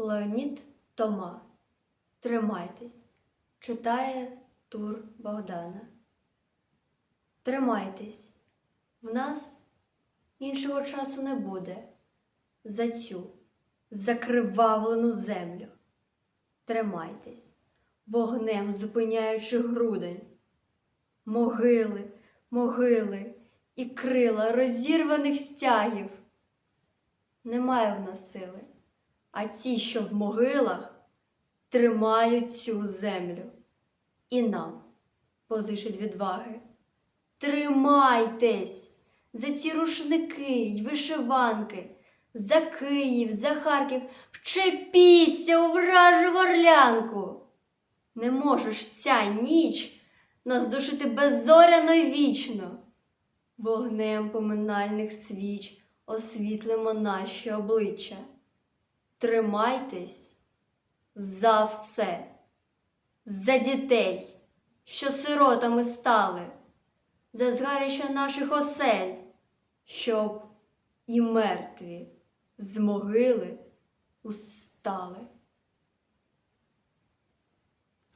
Леонід Тома. Тримайтесь. Читає Тур Богдана. Тримайтесь. В нас іншого часу не буде. За цю закривавлену землю. Тримайтесь, вогнем зупиняючи грудень. Могили, могили і крила розірваних стягів. Немає в нас сили, а ті, що в могилах, тримають цю землю. І нам позичать відваги. Тримайтесь за ці рушники й вишиванки, за Київ, за Харків, вчепіться у вражу горлянку. Не можеш ця ніч нас душити беззоряно й вічно. Вогнем поминальних свіч освітлимо наші обличчя. Тримайтесь за все, за дітей, що сиротами стали, за згарища наших осель, щоб і мертві з могили устали.